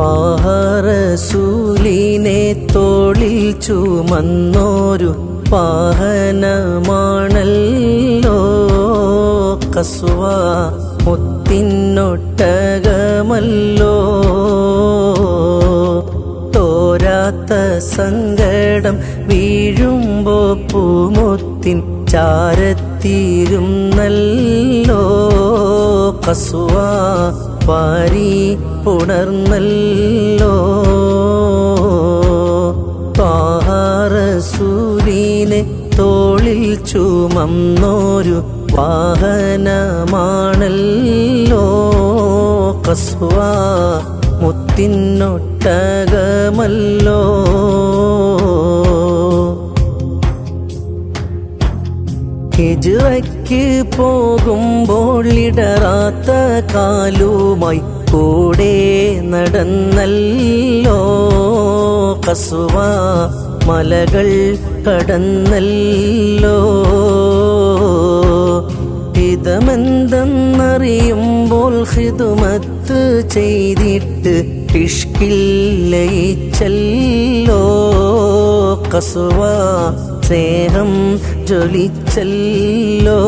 പാഹറസൂലിനെ തോളിൽ ചുമന്നോരു പാഹനമാണല്ലോ കസുവ മുത്തിനൊട്ടകമല്ലോ. തോരാത്ത സങ്കടം വീഴുമ്പോ പൂമുത്തിൻ ചാരത്തീരും നല്ലോ കസുവ പാരി പുണർന്നല്ലോ. താഹാറസൂലിനെ തോളിൽ ചുമന്നോരു വാഹനമാണല്ലോ. കസുവ മുത്തിനൊട്ടകമല്ലോ. ഹിജറയ്ക്ക് പോകുമ്പോൾ ഇടറാത്ത കാലുമായി കൂടെ നടന്നല്ലോ. കസുവ മലകൾ കടന്നല്ലോ. ഹിതമെന്തെന്നറിയുമ്പോൾ ഹിതുമത്ത് ചെയ്തിട്ട് ഇഷ്കിൽ ചല്ലോ കസുവ സ്നേഹം ജ്വലിച്ചല്ലോ.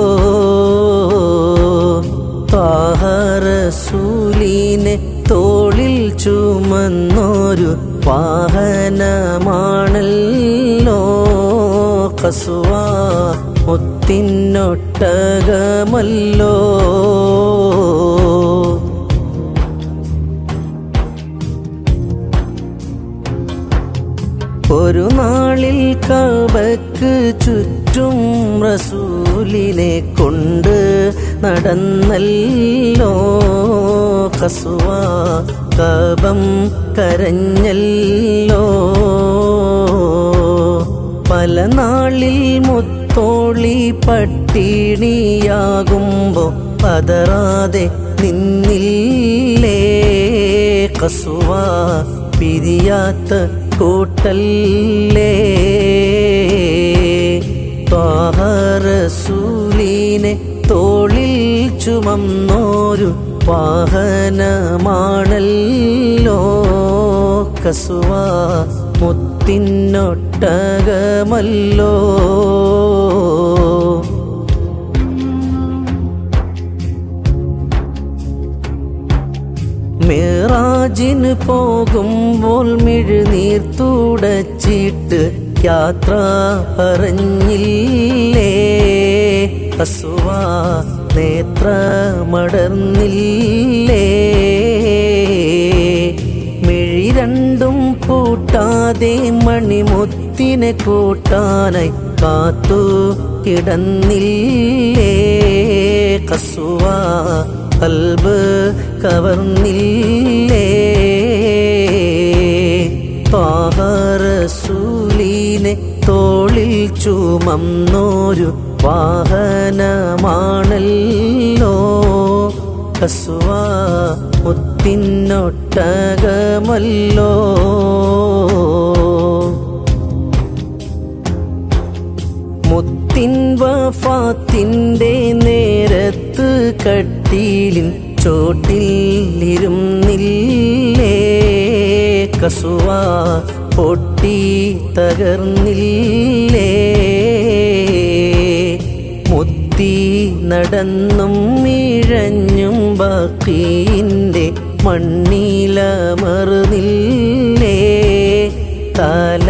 പാഹറസൂലിനെ തോളിൽ ചുമന്നൊരു വാഹനമാണല്ലോ. കസുവ മുത്തിനൊട്ടകമല്ലോ. കബക്ക് ചുറ്റും റസൂലിനെ കൊണ്ട് നടന്നല്ലോ. കസുവ കബം കരഞ്ഞല്ലോ. പല നാളിൽ മുത്തോളി പട്ടിണിയാകുമ്പോ പതറാതെ നിന്നില്ലേ. കസുവ പിരിയാത്ത കൂട്ടല്ലേ ത്വാഹറസൂലിനെ തോളിൽ ചുമന്നോരു വാഹനമാണല്ലോ. കസുവ മുത്തിനൊട്ടകമല്ലോ. മേറാജിന് പോകുമ്പോൾ മിഴുനീർ തുടച്ചിട്ട് യാത്ര പറഞ്ഞില്ലേ? കസുവ നേത്രമടർന്നില്ലേ? മിഴി രണ്ടും പൂട്ടാതെ മണിമുത്തിനെ കൂട്ടാനായി കാത്തു കിടന്നില്ലേ? കസുവ കൽബ് കവർന്നില്ലേ? പാഹറസൂലിനെ തോളിൽ ചുമന്നോരു വാഹനമാണല്ലോ. കസുവ മുത്തിനൊട്ടകമല്ലോ. മുത്തിൻ വഫാത്തിന്റെ നേരത്ത് കട്ടിലിൻ ചോട്ടിൽ ഇരുന്നില്ലേ കസുവ പൊട്ടി തകർന്നില്ലേ? മുത്തി നടന്നും ഇഴഞ്ഞും ബാക്കിന്റെ മണ്ണിലമർന്നില്ലേ തല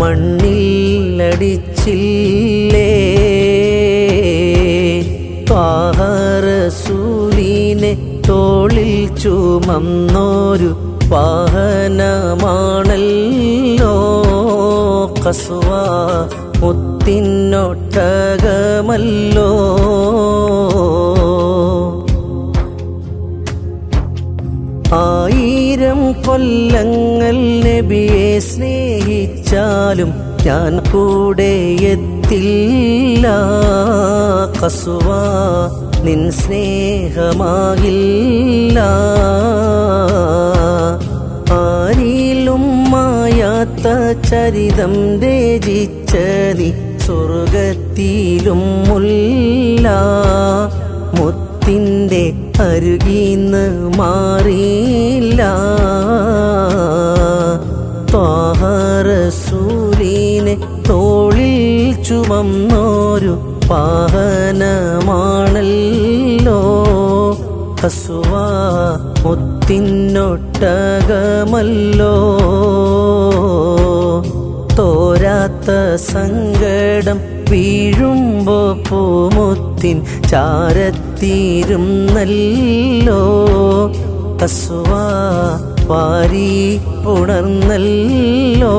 മണ്ണിലടിച്ചില്ലേ? തോളിൽ ചുമന്നോരു വാഹനമാണല്ലോ. കസുവ മുത്തിനൊട്ടകമല്ലോ. ആയിരം കൊല്ലങ്ങൾ നബിയെ സ്നേഹിച്ചാലും ഞാൻ കൂടെ എത്തില്ല. കസുവ നിൻ സ്നേഹമാകില്ല. ആരിലും മായാത്ത ചരിതം രചിച്ചതി സ്വർഗത്തിലും മുല്ല മുത്തിന്റെ അരുകീന്ന് മാറിയില്ല. ൂലീനെ തോളിൽ ചുമന്നോരു വാഹനമാണല്ലോ കസുവ മുത്തിനൊട്ടകമല്ലോ. തോരാത്ത സങ്കടം വീഴുമ്പോ പൂമുത്തിൻ ചാരത്തീരുന്നല്ലോ. കസുവ വാരി ഉണർന്നല്ലോ